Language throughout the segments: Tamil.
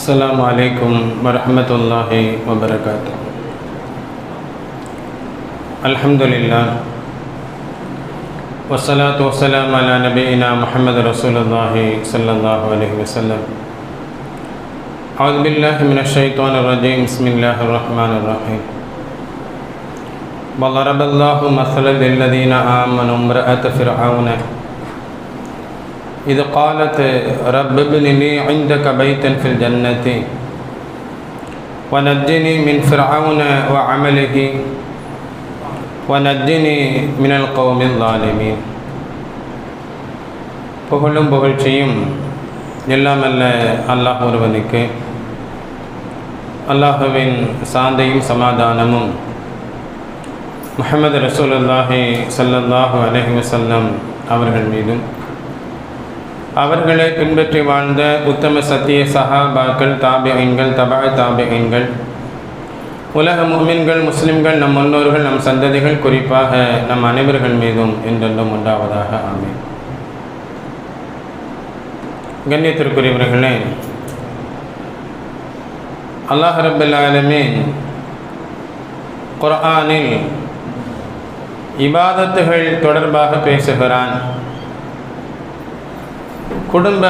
السلام عليكم ورحمة الله وبركاته. الحمد لله والصلاة والسلام على نبينا محمد رسول الله صلى الله عليه وسلم. أعوذ بالله من الشيطان الرجيم. بسم الله الرحمن الرحيم. وضرب الله مثلا للذين آمنوا امرأة فرعون إذ قالت رب ابن لي عندك بيتا في الجنة ونجني من فرعون وعمله ونجني من القوم الظالمين புகழும் புகழ்ச்சியும் எல்லாம் அல்ல அல்லாஹ் ஒருவனுக்கு அல்லாஹுவின் சாந்தையும் சமாதானமும் முஹம்மது ரசூலுல்லாஹி ஸல்லல்லாஹு அலைஹி வஸல்லம் அவர்கள் மீதும் அவர்களை பின்பற்றி வாழ்ந்த உத்தம சத்திய சஹாபாக்கள் தாபியங்கள் தபா தாபியங்கள். உலக முமின்கள் முஸ்லிம்கள் நம் முன்னோர்கள் நம் சந்ததிகள் குறிப்பாக நம் அனைவர்கள் மீதும் என்றென்றும் உண்டாவதாக ஆமேன். கண்ணியத்திற்குரியவர்களே அல்லாஹ் ரபுல் குர்ஆனில் இபாதத்துகள் தொடர்பாக பேசுகிறான். குடும்ப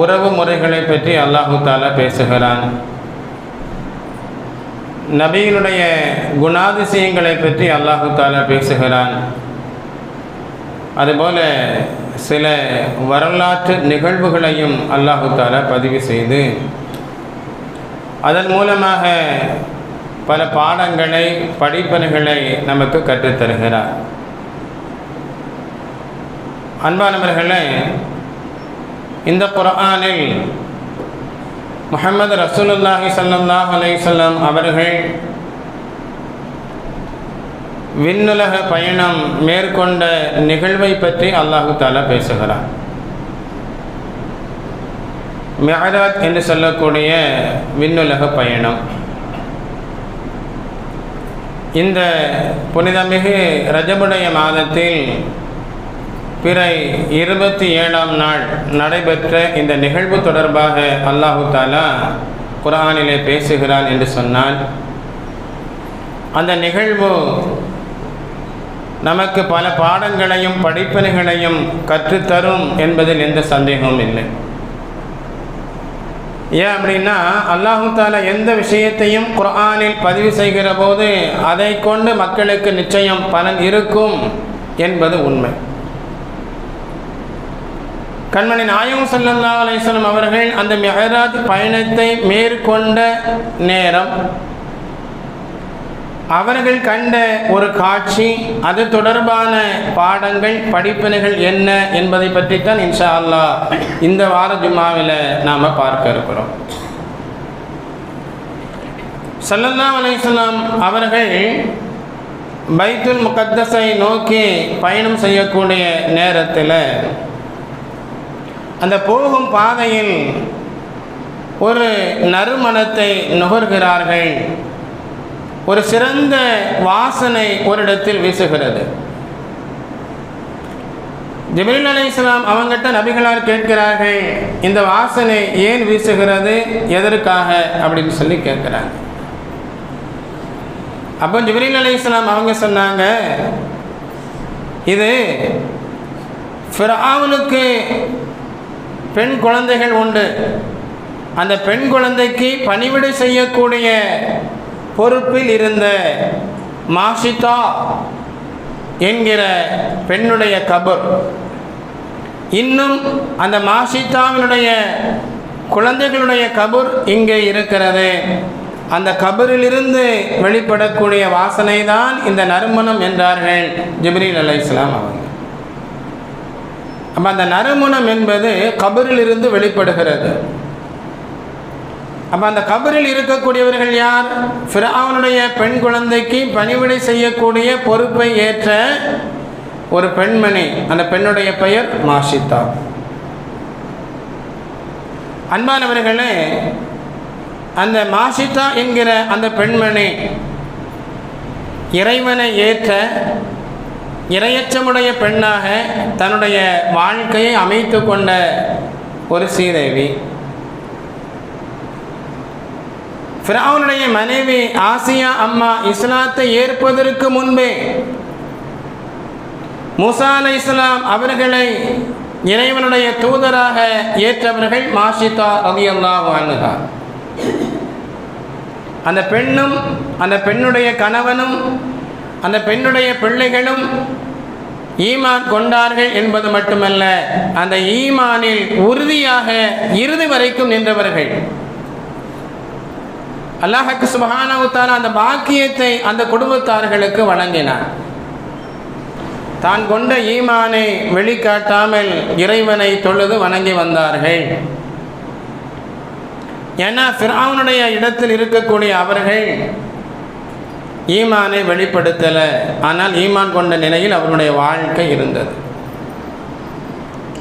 உறவு முறைகளை பற்றி அல்லாஹு தாலா பேசுகிறான். நபியினுடைய குணாதிசயங்களை பற்றி அல்லாஹு தாலா பேசுகிறான். அதுபோல சில வரலாற்று நிகழ்வுகளையும் அல்லாஹு தாலா பதிவு செய்து அதன் மூலமாக பல பாடங்களை படிப்பனைகளை நமக்கு கற்றுத்தருகிறார். அன்பானவர்களே இந்த குரானில் முகமது ரசூலுல்லாஹி சல்லாஹ் அலையம் அவர்கள் விண்ணுலக பயணம் மேற்கொண்ட நிகழ்வை பற்றி அல்லாஹு தாலா பேசுகிறார். மெஹராத் என்று சொல்லக்கூடிய விண்ணுலக பயணம். இந்த புனிதமிகு ரஜபுடைய மாதத்தில் பிறை இருபத்தி ஏழாம் நாள் நடைபெற்ற இந்த நிகழ்வு தொடர்பாக அல்லாஹு தாலா குரானிலே பேசுகிறான் என்று சொன்னால் அந்த நிகழ்வு நமக்கு பல பாடங்களையும் படிப்பினைகளையும் கற்றுத்தரும் என்பதில் எந்த சந்தேகமும் இல்லை. ஏன் அப்படின்னா அல்லாஹு தாலா எந்த விஷயத்தையும் குரானில் பதிவு செய்கிற போது அதை கொண்டு மக்களுக்கு நிச்சயம் பலன் இருக்கும் என்பது உண்மை. கண்மணி நாயகம் சல்லல்லா அலையம் அவர்கள் அந்த மெஹராஜ் பயணத்தை மேற்கொண்ட நேரம். அவர்கள் கண்ட ஒரு காட்சி அது தொடர்பான பாடங்கள் படிப்பினைகள் என்ன என்பதை பற்றித்தான் இன்ஷா அல்லா இந்த வார ஜும்மாவில் நாம் பார்க்க இருக்கிறோம். சல்லல்லா அலையம் அவர்கள் பைத்துல் முகத்தஸை நோக்கி பயணம் செய்யக்கூடிய நேரத்தில் அந்த போகும் பாதையில் ஒரு நறுமணத்தை நுகர்கிறார்கள். ஒரு சிறந்த வாசனை ஒரு இடத்தில் வீசுகிறது. ஜிபிரில் அலி இஸ்லாம் அவங்ககிட்ட நபிகளார் கேட்கிறார்கள் இந்த வாசனை ஏன் வீசுகிறது எதற்காக அப்படின்னு சொல்லி கேட்குறாங்க. அப்போ ஜிபிரில் அலி இஸ்லாம் அவங்க சொன்னாங்க இது ஃபிராவனுக்கு பெண் குழந்தைகள் உண்டு. அந்த பெண் குழந்தைக்கு பணிவிடை செய்யக்கூடிய பொறுப்பில் இருந்த மாஷிதா என்கிற பெண்ணுடைய கபர். இன்னும் அந்த மாஷிதாவினுடைய குழந்தைகளுடைய கபூர் இங்கே இருக்கிறது. அந்த கபரிலிருந்து வெளிப்படக்கூடிய வாசனை தான் இந்த நறுமணம் என்றார்கள் ஜிப்ரீல் அலை இஸ்லாம் அவர்கள். அப்போ அந்த நறுமணம் என்பது கபரிலிருந்து வெளிப்படுகிறது. அப்போ அந்த கபரில் இருக்கக்கூடியவர்கள் யார்? ஃபிரௌனுடைய பெண் குழந்தைக்கு பணிவிடை செய்யக்கூடிய பொறுப்பை ஏற்ற ஒரு பெண்மணி. அந்த பெண்ணுடைய பெயர் மாஷிதா. அன்பானவர்களே அந்த மாஷிதா என்கிற அந்த பெண்மணி இறைவனை ஏற்ற இரையச்சமுடைய பெண்ணாக தன்னுடைய வாழ்க்கையை அமைத்து கொண்ட ஒரு ஸ்ரீதேவி. ஃபிரௌனுடைய மனைவி ஆசியா அம்மா இஸ்லாத்தை ஏற்பதற்கு முன்பே மூசா அலை இஸ்லாம் அவர்களை இறைவனுடைய தூதராக ஏற்றவர்கள் மாஷிதா ரலியல்லாஹு அன்ஹா. அந்த பெண்ணும் அந்த பெண்ணுடைய கணவனும் அந்த பெண்ணுடைய பிள்ளைகளும் ஈமான் கொண்டார்கள் என்பது மட்டுமல்ல அந்த ஈமானில் உறுதியாக இறுதி வரைக்கும் நின்றவர்கள். அல்லாஹக்கு சுபஹானவுத்தான அந்த பாக்கியத்தை அந்த குடும்பத்தார்களுக்கு வழங்கினார். தான் கொண்ட ஈமானை வெளிக்காட்டாமல் இறைவனை தொழுது வணங்கி வந்தார்கள். ஏன்னா ஃபிரௌனுடைய இடத்தில் இருக்கக்கூடிய அவர்கள் ஈமானை வெளிப்படுத்தலை. ஆனால் ஈமான் கொண்ட நிலையில் அவருடைய வாழ்க்கை இருந்தது.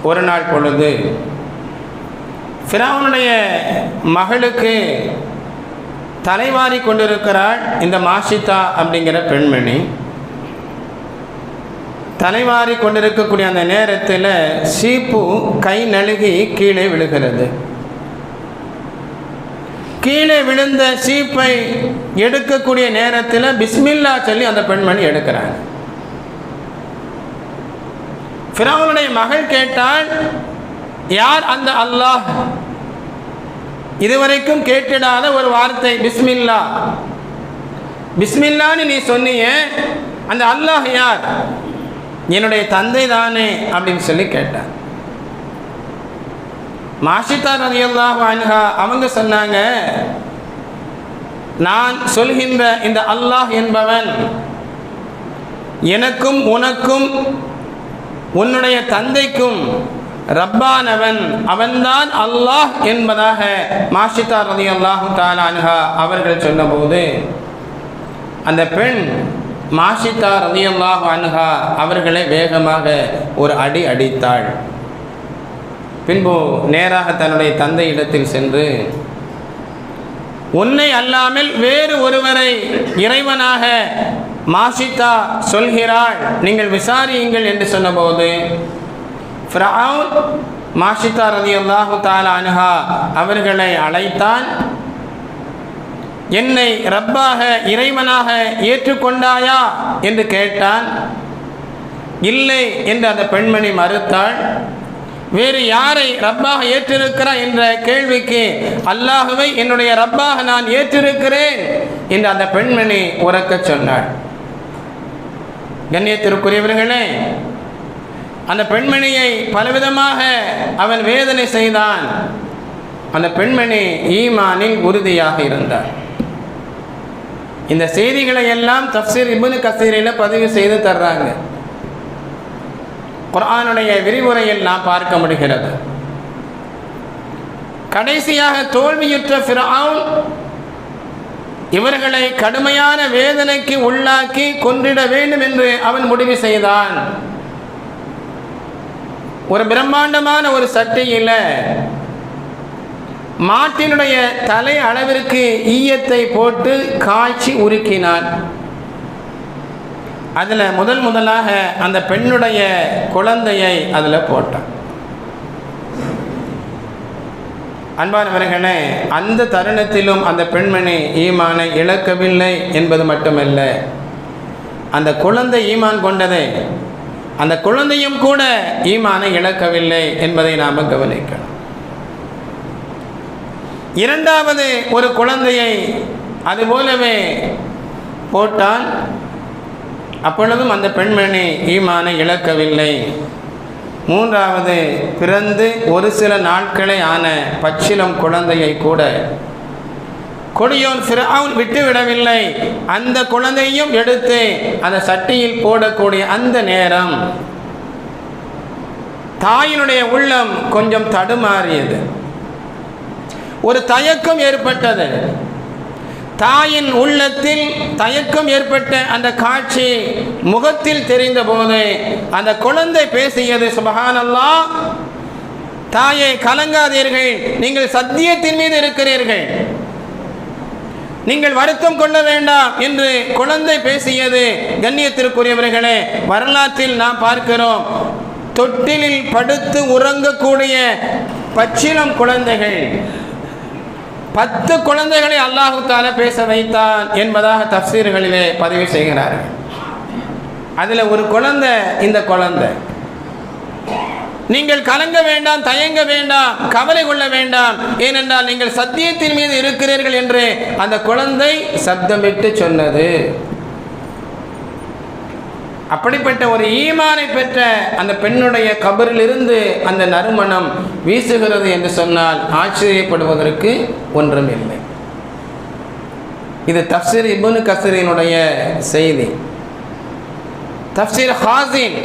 ஒரு நாள் பொழுது ஃபிராவனுடைய மகளுக்கு தலைவாரி கொண்டிருக்கிறாள் இந்த மாஷிதா அப்படிங்கிற பெண்மணி. தலைவாரி கொண்டிருக்கக்கூடிய அந்த நேரத்தில் சீப்பு கை நழுகி கீழே விழுகிறது. கீழே விழுந்த சீப்பை எடுக்கக்கூடிய நேரத்தில் பிஸ்மில்லா சொல்லி அந்த பெண்மணி எடுக்கிறாங்க ஃபிரௌனுடைய மகள் கேட்டால் யார் அந்த அல்லாஹ்? இதுவரைக்கும் கேட்டிடாத ஒரு வார்த்தை பிஸ்மில்லா. பிஸ்மில்லான்னு நீ சொன்னிய அந்த அல்லாஹ் யார்? என்னுடைய தந்தை தானே அப்படின்னு சொல்லி கேட்டார். மாஷிதா ரலியல்லாஹு அன்ஹா அவங்க சொன்னாங்க நான் சொல்கின்ற இந்த அல்லாஹ் என்பவன் எனக்கும் உனக்கும் உன்னுடைய தந்தைக்கும் ரப்பானவன் அவன்தான் அல்லாஹ் என்பதாக மாஷிதா ரதி அல்லாஹு தாலான்ஹா அவர்கள் சொன்னபோது அந்த பெண் மாஷிதா ரதி அல்லாஹு அன்ஹா அவர்களை வேகமாக ஒரு அடி அடித்தாள். பின்பு நேராக தன்னுடைய தந்தை இடத்தில் சென்று உன்னை அல்லாமல் வேறு ஒருவரை இறைவனாக மாசித்தா சொல்கிறாள் நீங்கள் விசாரியுங்கள் என்று சொன்னபோது ஃப்ரவுன் மாஷிதா ரதி அல்லாஹு தாலா அனுஹா அவர்களை அழைத்தான் என்னை ரப்பாக இறைவனாக ஏற்றுக்கொண்டாயா? என்று கேட்டான். இல்லை என்று அந்த பெண்மணி மறுத்தாள். வேறு யாரை ரப்பாக ஏற்றிருக்கிறார் என்ற கேள்விக்கு அல்லாஹுவை என்னுடைய ரப்பாக நான் ஏற்றிருக்கிறேன் என்று அந்த பெண்மணி உறக்கச் சொன்னாள். கண்ணியத்திற்குரியவர்களே அந்த பெண்மணியை பலவிதமாக அவன் வேதனை செய்தான். அந்த பெண்மணி ஈமானில் உறுதியாக இருந்தார் இந்த செய்திகளை எல்லாம் தப்சீர் இபுனு கசீரில் பதிவு செய்து தர்றாங்க. குரானுடைய விரிவுரையில் நாம் பார்க்க முடிகிறது. கடைசியாக தோல்வியுற்ற ஃபிரவுன் இவர்களை கடுமையான வேதனைக்கு உள்ளாக்கி கொன்றிட வேண்டும் என்று அவன் முடிவு செய்தான். ஒரு பிரம்மாண்டமான ஒரு சட்டியில் மாட்டினுடைய தலை அளவிற்கு ஈயத்தை போட்டு காய்ச்சி உருக்கினான். அதில் முதல் முதலாக அந்த பெண்ணுடைய குழந்தையை அதில் போட்டான். அன்பானவர்களே அந்த தருணத்திலும் அந்த பெண்மணி ஈமானை இழக்கவில்லை என்பது மட்டுமல்ல. அந்த குழந்தை ஈமான் கொண்டதை அந்த குழந்தையும் கூட ஈமானை இழக்கவில்லை என்பதை நாம் கவனிக்கணும். இரண்டாவது ஒரு குழந்தையை அதுபோலவே போட்டால் அப்பொழுதும் அந்த பெண்மணி ஈமானை இழக்கவில்லை. மூன்றாவது பிறந்து ஒரு சில நாட்களே ஆன பச்சிலம் குழந்தையை கூட கொடியோன் ஃபிரவுன் விட்டுவிடவில்லை. அந்த குழந்தையும் எடுத்து அந்த சட்டியில் போடக்கூடிய அந்த நேரம் தாயினுடைய உள்ளம் கொஞ்சம் தடுமாறியது. ஒரு தயக்கம் ஏற்பட்டது. தாயின் உள்ளத்தில் தயக்கம் ஏற்பட்ட அந்த காட்சி முகத்தில் தெரிந்த போது அந்த குழந்தை பேசியது சுபஹானல்லா தாயை கலங்காதீர்கள். நீங்கள் சத்தியத்தின் மீது இருக்கிறீர்கள். நீங்கள் வருத்தம் கொள்ள வேண்டாம் என்று குழந்தை பேசியது. கண்ணியத்திற்குரியவர்களே வரலாற்றில் நாம் பார்க்கிறோம் தொட்டிலில் படுத்து உறங்கக்கூடிய பச்சிலம் குழந்தைகள். பத்து குழந்தைகளை அல்லாஹு தால பேச வைத்தான் என்பதாக தப்சீர்களிலே பதிவு செய்கிறார்கள் அதில் ஒரு குழந்தை இந்த குழந்தை. நீங்கள் கலங்க வேண்டாம் தயங்க வேண்டாம் கவலை கொள்ள வேண்டாம். ஏனென்றால் நீங்கள் சத்தியத்தின் மீது இருக்கிறீர்கள் என்று அந்த குழந்தை சப்தமிட்டு சொன்னது. அப்படிப்பட்ட ஒரு ஈமானை பெற்ற அந்த பெண்ணுடைய கபரிலிருந்து அந்த நறுமணம் வீசுகிறது என்று சொன்னால் ஆச்சரியப்படுவதற்கு ஒன்றும் இல்லை இது தப்சீர் இபுனு கசீரினுடைய செய்தி. தப்சீர் ஹாசின்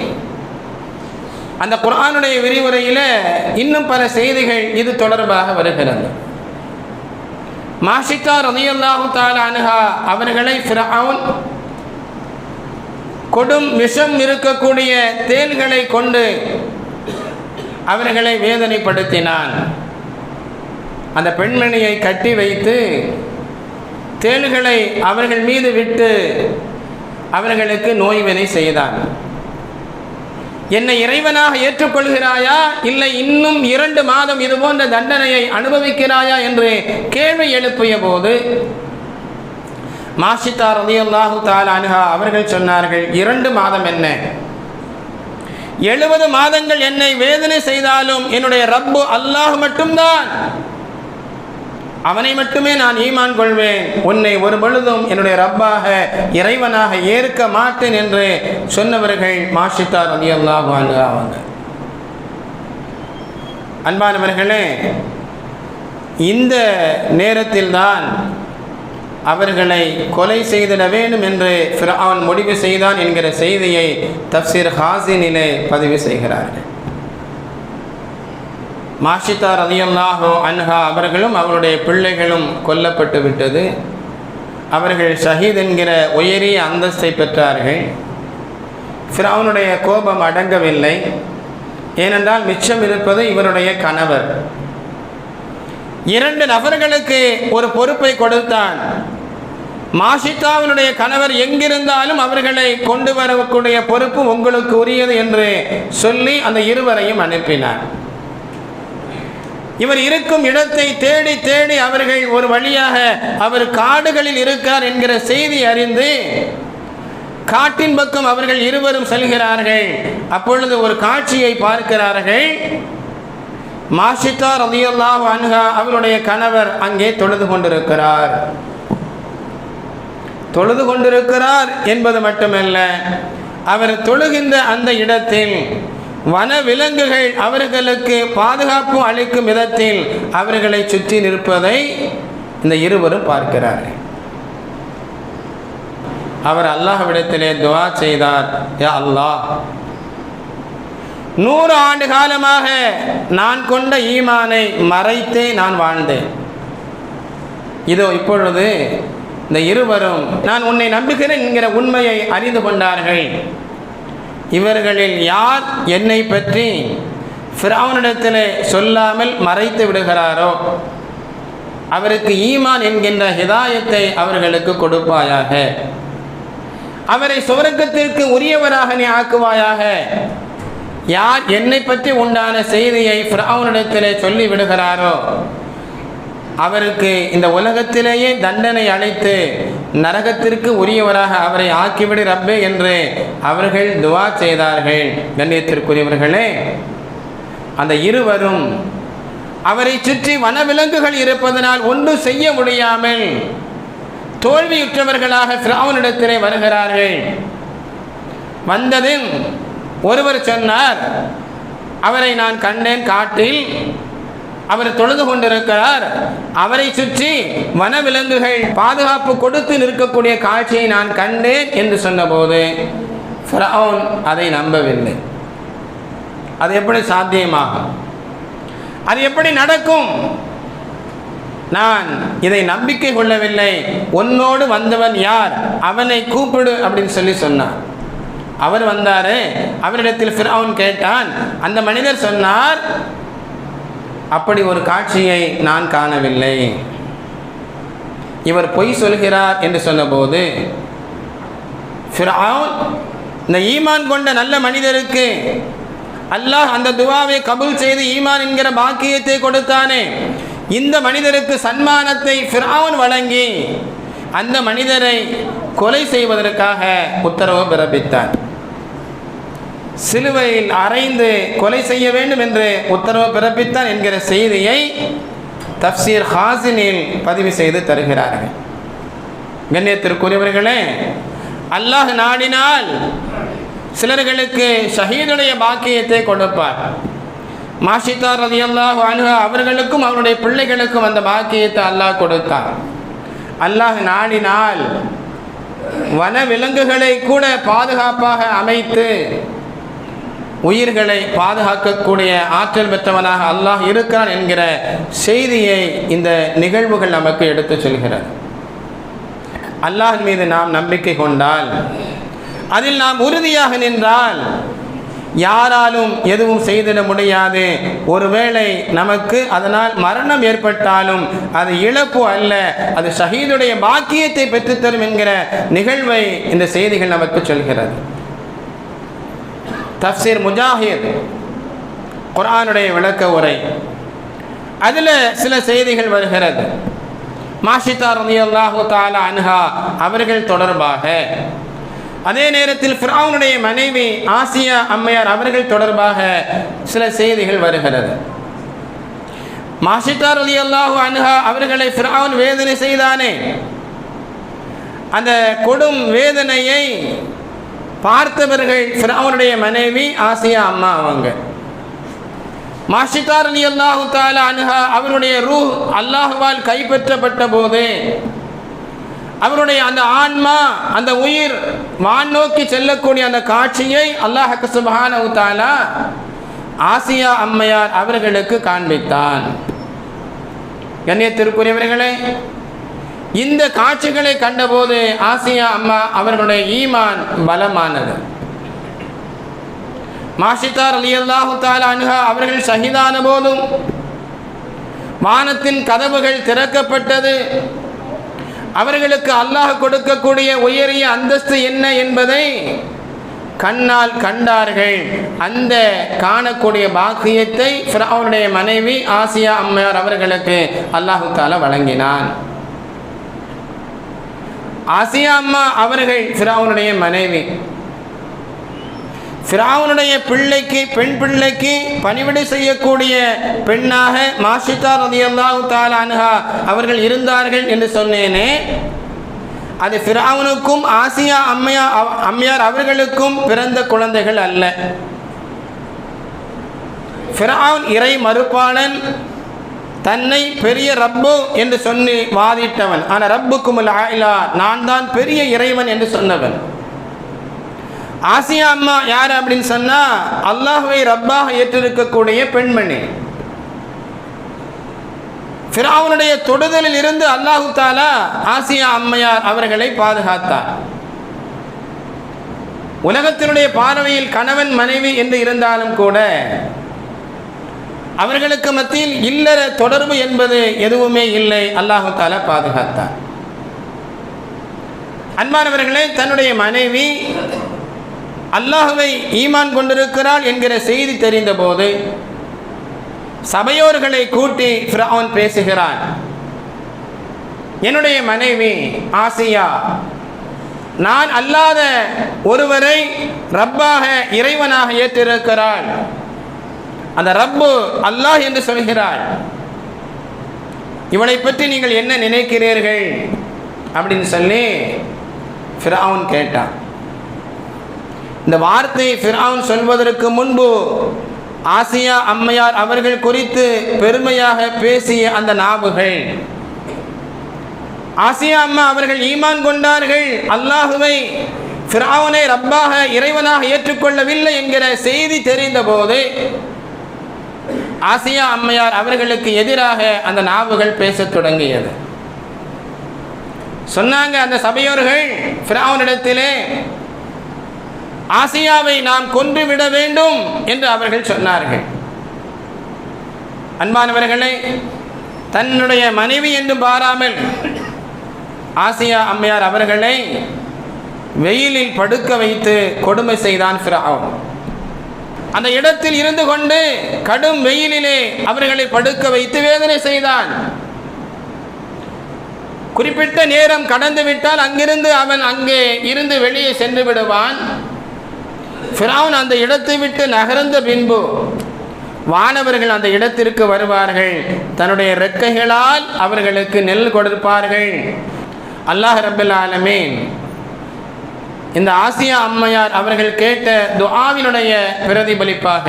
அந்த குரானுடைய விரிவுரையில் இன்னும் பல செய்திகள் இது தொடர்பாக வருகிறது. மாஷிகா ரதியல்லாஹு தாலா அனுஹா அவர்களை ஃபிரவுன் கொடும் விஷம் இருக்கக்கூடிய தேன்களை கொண்டு அவர்களை வேதனைப்படுத்தினான். அந்த பெண்மணியை கட்டி வைத்து தேள்களை அவர்கள் மீது விட்டு அவர்களுக்கு நோய்வினை செய்தான். என்னை இறைவனாக ஏற்றுக்கொள்கிறாயா? இல்லை இன்னும் இரண்டு மாதம் இதுபோன்ற தண்டனையை அனுபவிக்கிறாயா? என்று கேள்வி எழுப்பிய போது மாஷிதா ரலியல்லாஹு தால் அனுகா அவர்கள் சொன்னார்கள் இரண்டு மாதம் என்ன? எழுபது மாதங்கள் என்னை வேதனை செய்தாலும் என்னுடைய ரப்பு அல்லாஹ் மட்டும்தான். அவனை மட்டுமே நான் ஈமான் கொள்வேன். உன்னை ஒரு பொழுதும் என்னுடைய ரப்பாக இறைவனாக ஏற்க மாட்டேன் என்று சொன்னவர்கள் மாஷிதா ரதி அல்லாஹ் அவங்க அன்பானவர்களே இந்த நேரத்தில்தான் அவர்களை கொலை செய்திட வேண்டும் என்று அவன் முடிவு செய்தான் என்கிற செய்தியை தப்சீர் ஹாசினிலே பதிவு செய்கிறார்கள் மாஷிதா ரதியல்லாஹோ அன்ஹா அவர்களும் அவருடைய பிள்ளைகளும் கொல்லப்பட்டு விட்டது. அவர்கள் ஷஹீத் என்கிற உயரிய அந்தஸ்தை பெற்றார்கள். ஃபிரௌனுடைய கோபம் அடங்கவில்லை. ஏனென்றால் மிச்சம் இருப்பது இவருடைய கணவர். இரண்டு நபர்களுக்கு ஒரு பொறுப்பை கொடுத்தான். மாஷிதாவினுடைய கணவர் எங்கிருந்தாலும் அவர்களை கொண்டு வரக்கூடிய பொறுப்பு உங்களுக்கு உரியது என்று சொல்லி அந்த இருவரையும் அனுப்பினார். இவர் இருக்கும் இடத்தை தேடி தேடி அவர்கள் ஒரு வழியாக அவர் காடுகளில் இருக்கார் என்கிற செய்தி அறிந்து காட்டின் பக்கம் அவர்கள் இருவரும் செல்கிறார்கள். அப்பொழுது ஒரு காட்சியை பார்க்கிறார்கள். மாஷிதா ரதியுல்லாஹ் அன்ஹா அவருடைய கணவர் அங்கே தொழுது கொண்டிருக்கிறார். தொழுது கொண்டிருக்கிறார் என்பது மட்டுமல்ல அவர் தொழுகின்ற அந்த இடத்தில் வன விலங்குகள் அவர்களுக்கு பாதுகாப்பு அளிக்கும் விதத்தில் அவர்களை சுற்றி நிற்பதை இந்த இருவரும் பார்க்கிறார்கள். அவர் அல்லாஹ்விடத்திலே துவா செய்தார் யா அல்லாஹ் நூறு ஆண்டு காலமாக நான் கொண்ட ஈமானை மறைத்தே நான் வாழ்ந்தேன். இதோ இப்பொழுது இந்த இருவரும் நான் உன்னை நம்புகிறேன் என்கிற உண்மையை அறிந்து கொண்டார்கள். இவர்களில் யார் என்னை பற்றி ஃபிராவனிடத்தில் சொல்லாமல் மறைத்து விடுகிறாரோ அவருக்கு ஈமான் என்கின்ற ஹிதாயத்தை அவர்களுக்கு கொடுப்பாயாக. அவரை சுவர்க்கத்திற்கு உரியவராக நீ ஆக்குவாயாக. யார் என்னை பற்றி உண்டான செய்தியை ஃபிராவனிடத்தில் சொல்லி விடுகிறாரோ அவருக்கு இந்த உலகத்திலேயே தண்டனை அளித்து நரகத்திற்கு உரியவராக அவரை ஆக்கிவிடு ரப்பே என்று அவர்கள் துவா செய்தார்கள். கண்ணியத்திற்குரியவர்களே அந்த இருவரும் அவரை சுற்றி வனவிலங்குகள் இருப்பதனால் ஒன்றும் செய்ய முடியாமல் தோல்வியுற்றவர்களாக சிராவனிடத்திலே வருகிறார்கள். வந்ததும் ஒருவர் சொன்னார் அவரை நான் கண்டேன் காட்டில் அவர் தொழுது கொண்டிருக்கிறார். அவரை சுற்றி வனவிலங்குகள் பாதுகாப்பு கொடுத்து நிற்கக்கூடிய காட்சியை நான் கண்டேன் என்று சொன்னபோது ஃபிரௌன் அதை நம்பவில்லை. அது எப்படி சாத்தியமாகும்? அது எப்படி நடக்கும்? நான் இதை நம்பிக்கை கொள்ளவில்லை. உன்னோடு வந்தவன் யார்? அவனை கூப்பிடு அப்படின்னு சொல்லி சொன்னான் அவர் வந்தாரு. அவரிடத்தில் ஃபிரௌன் கேட்டான். அந்த மனிதர் சொன்னார் அப்படி ஒரு காட்சியை நான் காணவில்லை. இவர் பொய் சொல்கிறார் என்று சொன்னபோது இந்த ஈமான் கொண்ட நல்ல மனிதருக்கு அல்லாஹ் அந்த துவாவை கபூல் செய்து ஈமான் என்கிற பாக்கியத்தை கொடுத்தானே. இந்த மனிதருக்கு சன்மானத்தை ஃபிராவன் வழங்கி அந்த மனிதரை கொலை செய்வதற்காக உத்தரவு பிறப்பித்தார் சிலுவையில் அறைந்து கொலை செய்ய வேண்டும் என்று உத்தரவு பிறப்பித்தான் என்கிற செய்தியை தப்சீர் ஹாசினில் பதிவு செய்து தருகிறார்கள். கண்ணியத்திற்குரியவர்களே அல்லாஹ் நாடினால் சிலர்களுக்கு ஷஹீதுடைய பாக்கியத்தை கொடுப்பார். மாஷிதா ரதி அல்லாஹ் அவர்களுக்கும் அவருடைய பிள்ளைகளுக்கும் அந்த பாக்கியத்தை அல்லாஹ் கொடுத்தார். அல்லாஹ் நாடினால் வன விலங்குகளை கூட பாதுகாப்பாக அமைத்து உயிர்களை பாதுகாக்கக்கூடிய ஆற்றல் பெற்றவனாக அல்லாஹ் இருக்கிறான் என்கிற செய்தியை இந்த நிகழ்வுகள் நமக்கு எடுத்துச் சொல்கிறது. அல்லாஹ் மீது நாம் நம்பிக்கை கொண்டால் அதில் நாம் உறுதியாக நின்றால் யாராலும் எதுவும் செய்திட முடியாது. ஒருவேளை நமக்கு அதனால் மரணம் ஏற்பட்டாலும் அது இழப்பு அல்ல அது ஷஹீதுடைய பாக்கியத்தை பெற்றுத்தரும் என்கிற நிகழ்வை இந்த செய்திகள் நமக்கு சொல்கிறது. தப்சீர் முஜாஹித் குரானுடைய விளக்க உரை. அதில் சில செய்திகள் வருகிறது. மாஷிதா ரலியல்லாஹு தாலா அன்ஹா அவர்கள் தொடர்பாக. அதே நேரத்தில் ஃபிரௌனுடைய மனைவி ஆசியா அம்மையார் அவர்கள் தொடர்பாக சில செய்திகள் வருகிறது. மாஷிதா ரலியல்லாஹு அன்ஹா அவர்களை ஃபிரௌன் வேதனை செய்தானே. அந்த கொடும் வேதனையை பார்த்தவர்கள் ஃபிரௌனுடைய மனைவி ஆசியா அம்மா அவங்க. மாஷிகார் அலி அல்லாஹு தாலா அனுஹா அவருடைய ரூ அல்லாஹுவால் கைப்பற்றப்பட்ட போது அவருடைய அந்த ஆன்மா அந்த உயிர் வான் நோக்கி செல்லக்கூடிய அந்த காட்சியை அல்லாஹ் சுபஹான தாலா ஆசியா அம்மையார் அவர்களுக்கு காண்பித்தான். கண்ணியத்திற்குரியவர்களே இந்த காட்சிகளை கண்டபோது ஆசியா அம்மா அவர்களுடைய ஈமான் பலமானது. மாஷித்தார் அலி அல்லாஹு அனுகா அவர்கள் ஷஹீதான போதும். வானத்தின் கதவுகள் திறக்கப்பட்டது. அவர்களுக்கு அல்லாஹ் கொடுக்கக்கூடிய உயரிய அந்தஸ்து என்ன என்பதை கண்ணால் கண்டார்கள். அந்த காணக்கூடிய பாக்கியத்தை அவருடைய மனைவி ஆசியா அம்மையார் அவர்களுக்கு அல்லாஹு தாலா வழங்கினான். ஆசியா அம்மா அவர்கள் சிராவனுடைய மனைவி. சிராவனுடைய பிள்ளைக்கு பெண் பிள்ளைக்கு பணிவிடை செய்யக்கூடிய பெண்ணாக மாஷிதா ரதியல்லாஹு தாலா அவர்கள் இருந்தார்கள் என்று சொன்னேனே. அது சிராவனுக்கும் ஆசியா அம்மையா அம்மையார் அவர்களுக்கும் பிறந்த குழந்தைகள் அல்ல. ஃபிரௌன் இறை மறுப்பாளன் தன்னை பெரிய ரப்பு என்று சொல்லி வாதிட்டவன். ஆனால் ரப்புக்கும் ஆயிலா நான் தான் பெரிய இறைவன் என்று சொன்னவன். ஆசியா அம்மா யார் அப்படின்னு சொன்னால் அல்லாஹுவை ரப்பாக ஏற்றிருக்கக்கூடிய பெண்மணி. ஃபிராவுனுடைய தொடுதலில் இருந்து அல்லாஹு தாலா ஆசியா அம்மையார் அவர்களை பாதுகாத்தார். உலகத்தினுடைய பார்வையில் கணவன் மனைவி என்று இருந்தாலும் கூட அவர்களுக்கு மத்தியில் இல்லற தொடர்பு என்பது எதுவுமே இல்லை. அல்லாஹு தாலா பாதுகாத்தார். அன்பானவர்களே தன்னுடைய மனைவி அல்லாஹுவை ஈமான் கொண்டிருக்கிறாள் என்கிற செய்தி தெரிந்தபோது சபையோர்களை கூட்டி ஃபிரௌன் பேசுகிறான். என்னுடைய மனைவி ஆசியா நான் அல்லாத ஒருவரை ரப்பாக இறைவனாக ஏற்றிருக்கிறாள். அந்த ரப்பு அல்லாஹ் என்று சொல்கிறாள் இவனை பற்றி நீங்கள் என்ன நினைக்கிறீர்கள்? அப்படின்னு சொல்லி ஃபிராவுன் கேட்டான். இந்த வார்த்தை ஃபிராவுன் சொல்வதற்கு முன்பு ஆசியா அம்மையார் அவர்கள் குறித்து பெருமையாக பேசிய அந்த நாவுகள். ஆசியா அம்மா அவர்கள் ஈமான் கொண்டார்கள். அல்லாஹுவை ஃபிரௌனை ரப்பாக இறைவனாக ஏற்றுக்கொள்ளவில்லை என்கிற செய்தி தெரிந்தபோது ஆசியா அம்மையார் அவர்களுக்கு எதிராக அந்த நாவுகள் பேசத் தொடங்கியது. சொன்னாங்க அந்த சபையோர்கள் ஃபிரௌனிடத்திலே ஆசியாவை நாம் கொன்று விட வேண்டும் என்று அவர்கள் சொன்னார்கள். அன்பானவர்களே தன்னுடைய மனைவி என்று பாராமல் ஆசியா அம்மையார் அவர்களை வெயிலில் படுக்க வைத்து கொடுமை செய்தான் ஃபிராவன் அந்த இடத்தில் இருந்து கொண்டு கடும் வெயிலிலே அவர்களை படுக்க வைத்து வேதனை செய்தான். குறிப்பிட்ட நேரம் கடந்து விட்டால் அங்கிருந்து அவன் அங்கே இருந்து வெளியே சென்று விடுவான். ஃபிரௌன் அந்த இடத்தை விட்டு நகர்ந்த பின்பு வானவர்கள் அந்த இடத்திற்கு வருவார்கள். தன்னுடைய ரெக்கைகளால் அவர்களுக்கு நெல் கொடுப்பார்கள். அல்லாஹ் ரபுல் ஆலமேன். இந்த ஆசியா அம்மையார் அவர்கள் கேட்ட துஆவினுடைய பிரதிபலிப்பாக.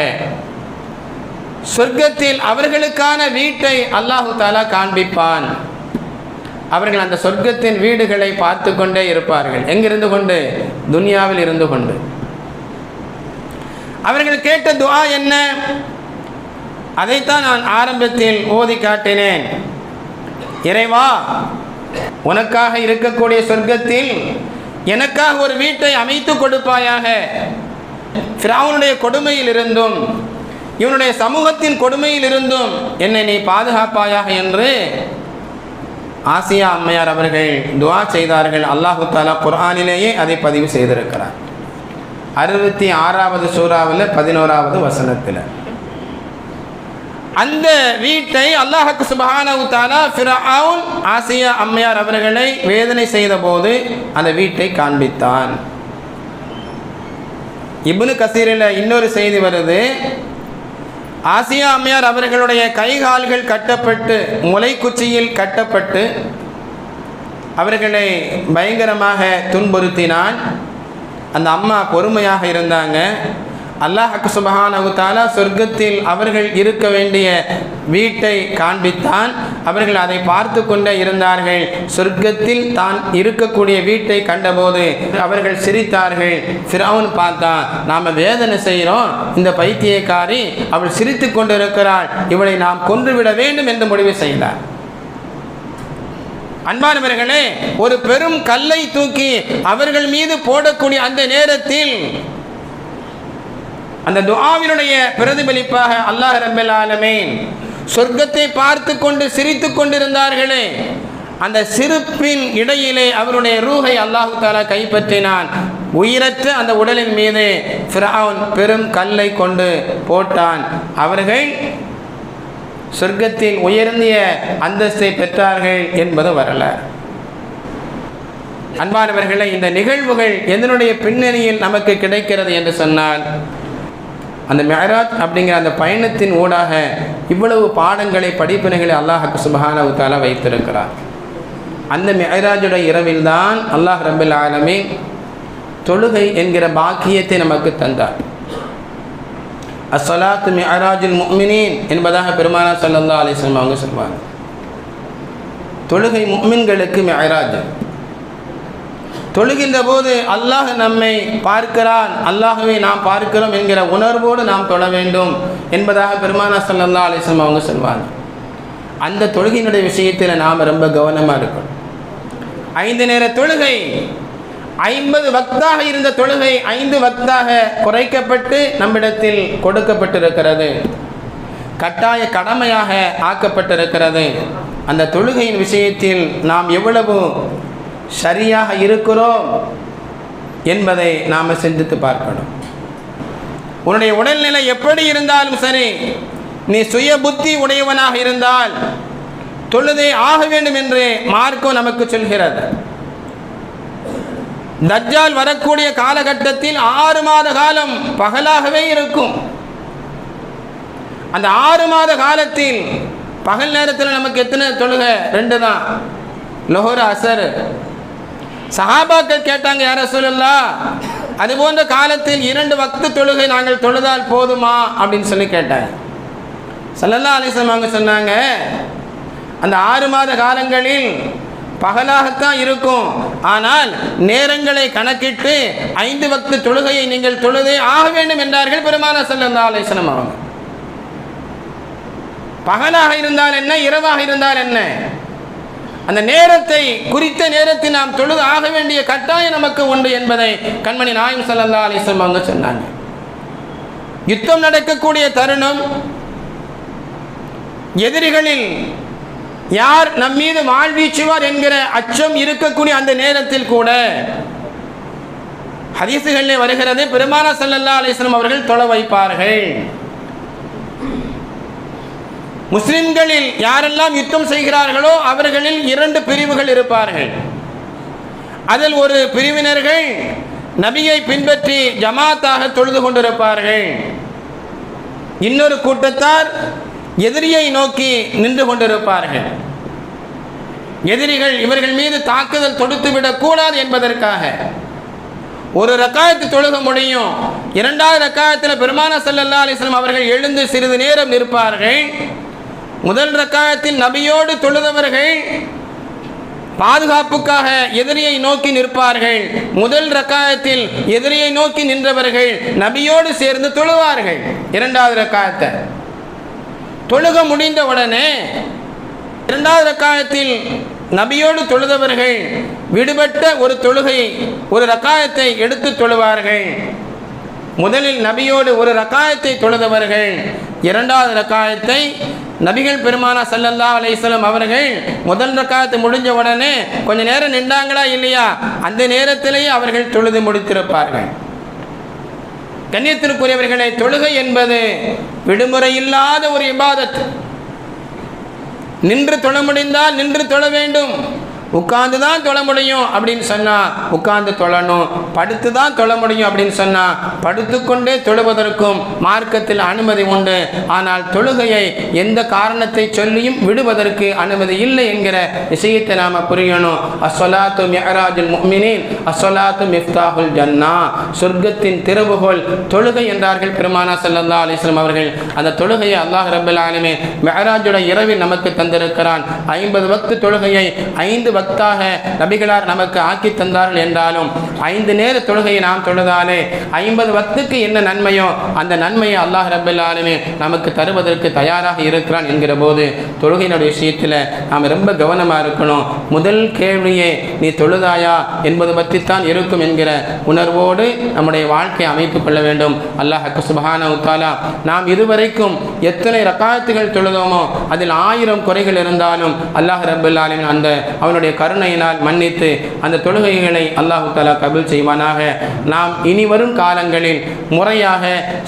சொர்க்கத்தில் அவர்களுக்கான வீட்டை அல்லாஹு தாலா காண்பிப்பான். அவர்கள் அந்த சொர்க்கத்தின் வீடுகளை பார்த்து கொண்டே இருப்பார்கள். எங்கிருந்து கொண்டு? துனியாவில் இருந்து கொண்டு. அவர்கள் கேட்ட துஆ என்ன? அதைத்தான் நான் ஆரம்பத்தில் ஓதி காட்டினேன். இறைவா உனக்காக இருக்கக்கூடிய சொர்க்கத்தில் எனக்காக ஒரு வீட்டை அமைத்து கொடுப்பாயாக. ஃபிரௌனுடைய கொடுமையில் இருந்தும் இவனுடைய சமூகத்தின் கொடுமையில் இருந்தும் என்னை நீ பாதுகாப்பாயாக என்று ஆசியா அம்மையார் அவர்கள் துவா செய்தார்கள். அல்லாஹு தாலா குர்ஆனிலேயே அதை பதிவு செய்திருக்கிறார். அறுபத்தி ஆறாவது சூறாவில் பதினோராவது வசனத்தில். அந்த வீட்டை அல்லாஹக்கு சுபஹானஹு தஆலா ஆசியா அம்மையார் அவர்களை வேதனை செய்த போது அந்த வீட்டை காண்பித்தான். இப்னு கசீரில் இன்னொரு செய்தி வருது. ஆசியா அம்மையார் அவர்களுடைய கை கால்கள் கட்டப்பட்டு முளைக்குச்சியில் கட்டப்பட்டு அவர்களை பயங்கரமாக துன்புறுத்தினான். அந்த அம்மா பொறுமையாக இருந்தாங்க. அல்லாஹக்கு சுபஹானஹு தஆலா சொர்க்கத்தில் அவர்கள் இருக்க வேண்டிய வீட்டை காண்பித்தான். அவர்கள் அதை பார்த்து கொண்டே இருந்தார்கள். சொர்க்கத்தில் தான் இருக்கக்கூடிய வீட்டை கண்டபோது அவர்கள் சிரித்தார்கள். ஃபிரௌன் பார்த்தான் நாம் வேதனை செய்கிறோம். இந்த பைத்தியக்காரி அவள் சிரித்து கொண்டிருக்கிறாள். இவளை நாம் கொன்றுவிட வேண்டும் என்று முடிவு செய்தார். அன்பானவர்களே ஒரு பெரும் கல்லை தூக்கி அவர்கள் மீது போடக்கூடிய அந்த நேரத்தில் அந்த துஆவினுடைய பிரதிபலிப்பாக அல்லாஹ் ரப்பல் ஆலமீன் சொர்க்கத்தை பார்த்து கொண்டு சிரித்து கொண்டிருந்தார்களே. அந்த சிரிப்பின் இடையிலே அவருடைய ரூஹை அல்லாஹு தாலா கைப்பற்றினான். உயிரற்ற அந்த உடலின் மீது ஃபிரௌன் பெரும் கல்லை கொண்டு போட்டான். அவர்கள் சொர்க்கத்தில் உயர்ந்திய அந்தஸ்தை பெற்றார்கள் என்பது வரலாறு. அன்பானவர்களே இந்த நிகழ்வுகள் எதனுடைய பின்னணியில் நமக்கு கிடைக்கிறது என்று சொன்னால் அந்த மெஹராஜ் அப்படிங்கிற அந்த பயணத்தின் ஊடாக இவ்வளவு பாடங்களை படிப்பினைகளை அல்லாஹுக்கு சுபஹானஹு தஆலா வைத்திருக்கிறார். அந்த மெஹராஜுடைய இரவில்தான் அல்லாஹ் ரபில் ஆலமே தொழுகை என்கிற பாக்கியத்தை நமக்கு தந்தார். அஸ்ஸலாத்து மெஹராஜுல் முஃமினீன் என்பதாக பெருமானா சல்லா அலிஸ்லாம் அவங்க சொல்வாங்க. தொழுகை முக்மின்களுக்கு மிஅராஜ் தொழுகின்ற போது அல்லாஹ் நம்மை பார்க்கிறான். அல்லாஹுவை நாம் பார்க்கிறோம் என்கிற உணர்வோடு நாம் தொழ வேண்டும் என்பதாக பெருமானா சல்லா அலைஹி அவங்க சொல்வாங்க. அந்த தொழுகையினுடைய விஷயத்தில் நாம் ரொம்ப கவனமாக இருக்கணும். ஐந்து நேர தொழுகை ஐம்பது வக்தாக இருந்த தொழுகை ஐந்து வக்தாக குறைக்கப்பட்டு நம்மிடத்தில் கொடுக்கப்பட்டிருக்கிறது. கட்டாய கடமையாக ஆக்கப்பட்டிருக்கிறது. அந்த தொழுகையின் விஷயத்தில் நாம் எவ்வளவு சரியாக இருக்கிறோம் என்பதை நாம் சிந்தித்து பார்க்கணும். உன்னுடைய உடல்நிலை எப்படி இருந்தாலும் சரி நீ சுய புத்தி உடையவனாக இருந்தால் தொழுதே ஆக வேண்டும் என்று மார்க்கம் நமக்கு சொல்கிறது. தஜ்ஜால் வரக்கூடிய காலகட்டத்தில் ஆறு மாத காலம் பகலாகவே இருக்கும். அந்த ஆறு மாத காலத்தில் பகல் நேரத்தில் நமக்கு எத்தனை தொழுகை? ரெண்டு தான். லொஹர் அசர் சஹாபாக்கள் கேட்டாங்க யார சொல்லலா அது போன்ற காலத்தில் இரண்டு வக்து தொழுகை நாங்கள் தொழுதால் போதுமா? அப்படின்னு சொல்லி கேட்டாங்க. சல்லல்லா அலிசம் அவங்க சொன்னாங்க அந்த ஆறு மாத காலங்களில் பகலாகத்தான் இருக்கும். ஆனால் நேரங்களை கணக்கிட்டு ஐந்து வக்து தொழுகையை நீங்கள் தொழுதே ஆக வேண்டும் என்றார்கள் பெருமான சல்லல்லா ஆலோசனம் அவங்க. பகலாக இருந்தால் என்ன இரவாக இருந்தால் என்ன? அந்த நேரத்தை குறித்த நேரத்தில் நாம் தொழுது ஆக வேண்டிய கட்டாயம் நமக்கு உண்டு என்பதை கண்மணி நாயம் சல்லா அலிஸ்லம் அவங்க சொன்னாங்க. யுத்தம் நடக்கக்கூடிய தருணம் எதிரிகளில் யார் நம் மீது வாழ்வீச்சுவார் என்கிற அச்சம் இருக்கக்கூடிய அந்த நேரத்தில் கூட ஹதீசுகளில் வருகிறது பெருமான சல்லல்லா அலிஸ்லம் அவர்கள் தொலை வைப்பார்கள். முஸ்லிம்களில் யாரெல்லாம் யுத்தம் செய்கிறார்களோ அவர்களில் இரண்டு பிரிவுகள் இருப்பார்கள். அதில் ஒரு பிரிவினர்கள் நபியை பின்பற்றி ஜமாத்தாக தொழுது கொண்டிருப்பார்கள். இன்னொரு கூட்டத்தார் எதிரியை நோக்கி நின்று கொண்டிருப்பார்கள். எதிரிகள் இவர்கள் மீது தாக்குதல் தொடுத்துவிடக் கூடாது என்பதற்காக. ஒரு ரக்காயத்து தொழுக முடியும். இரண்டாவது ரக்காயத்தில் பெருமான சல்லல்லா அலிஸ்லாம் அவர்கள் எழுந்து சிறிது நேரம் நிற்பார்கள். முதல் ரக்காயத்தில் நபியோடு தொழுதவர்கள் பாதுகாப்புக்காக எதிரியை நோக்கி நிற்பார்கள். முதல் ரக்காயத்தில் எதிரியை நோக்கி நின்றவர்கள் நபியோடு சேர்ந்து தொழுவார்கள். இரண்டாவது ரக்காயத்தை. தொழுக முடிந்த உடனே இரண்டாவது ரக்காயத்தில் நபியோடு தொழுதவர்கள் விடுபட்ட ஒரு தொழுகை ஒரு ரக்காயத்தை எடுத்து தொழுவார்கள். முதலில் நபியோடு ஒரு ரக்காயத்தை தொழுதவர்கள். இரண்டாவது ரக்காயத்தை நபிகள் பெருமானா சல்லல்லா அலையம் அவர்கள் முதல் ரக்காயத்தை முடிஞ்ச உடனே கொஞ்ச நேரம் நின்றாங்களா இல்லையா? அந்த நேரத்திலேயே அவர்கள் தொழுது முடித்திருப்பார்கள். கண்ணியத்திற்குரியவர்களை தொழுகை என்பது விடுமுறை இல்லாத ஒரு இபாதத். நின்று தொழ முடிந்தால் நின்று தொழ வேண்டும். உட்கார்ந்து தான் தொழ முடியும் அப்படின்னு சொன்னால் உட்கார்ந்து தொழணும். படுத்து தான் தொழ முடியும் அப்படின்னு சொன்னால் படுத்துக்கொண்டே தொழுவதற்கும் மார்க்கத்தில் அனுமதி உண்டு. ஆனால் தொழுகையை எந்த காரணத்தை சொல்லியும் விடுவதற்கு அனுமதி இல்லை என்கிற விஷயத்தை நாம் புரியணும். அஸ்வலாத்து மெஹராஜுல் முஹ்மினின் அஸ்வலாத்து மிஃப்தாஹுல் ஜன்னா. சொர்க்கத்தின் திறவுகோல் தொழுகை என்றார்கள் பெருமானா சல்லா அலிஸ்லாம் அவர்கள். அந்த தொழுகையை அல்லாஹ் ரபுல் ஆலமே மெஹராஜுடைய இரவில் நமக்கு தந்திருக்கிறான். ஐம்பது வக்து தொழுகையை ஐந்து வக்தாக நபிகளார் நமக்கு ஆக்கி தந்தார்கள் என்றாலும் ஐந்து நேர தொழுகையை நாம் தொழுதாலே ஐம்பது வக்துக்கு என்ன நன்மையோ அந்த நன்மையை அல்லாஹ் ரபுல் நமக்கு தருவதற்கு தயாராக இருக்கிறான் என்கிற போது தொழுகையினுடைய விஷயத்தில் நாம் ரொம்ப கவனமாக இருக்கணும். முதல் கேள்வியே நீ தொழுதாயா? என்பது பற்றித்தான் இருக்கும் என்கிற உணர்வோடு நம்முடைய வாழ்க்கையை அமைத்துக் கொள்ள வேண்டும். அல்லாஹ் சுபஹான உத்தாலா நாம் இதுவரைக்கும் எத்தனை ரக்காயத்துகள் தொழுதோமோ அதில் ஆயிரம் குறைகள் இருந்தாலும் அல்லாஹ் ரபுல்லாலின் அந்த அவனுடைய கருணையினால் மன்னித்து அந்த தொழுகைகளை அல்லாஹு தாலா கபில் செய்வானாக. நாம் இனி வரும் காலங்களில் முறையாக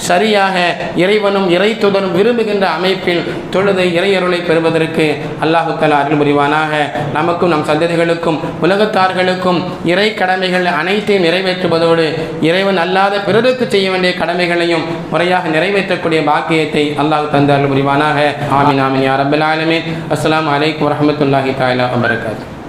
சரியாக இறைவனும் இறை துதரும் விரும்புகின்ற அமைப்பில் தொழுது இறையருளை பெறுவதற்கு அல்லாஹு தாலா அருள் புரிவானாக. நமக்கும் நம் சந்ததிகளுக்கும் உலகத்தார்களுக்கும் இறை கடமைகள் அனைத்தையும் நிறைவேற்றுவதோடு இறைவன் அல்லாத பிறருக்கு செய்ய வேண்டிய கடமைகளையும் முறையாக நிறைவேற்றக்கூடிய பாக்கியத்தை அல்லாஹ் தந்து அருள் புரிவானாக. ஆமின் ஆமின் யா ரப்பல் ஆலமீன். அஸ்ஸலாமு அலைக்கும் வரஹ்மத்துல்லாஹி தஆலா வபரகாத்துஹு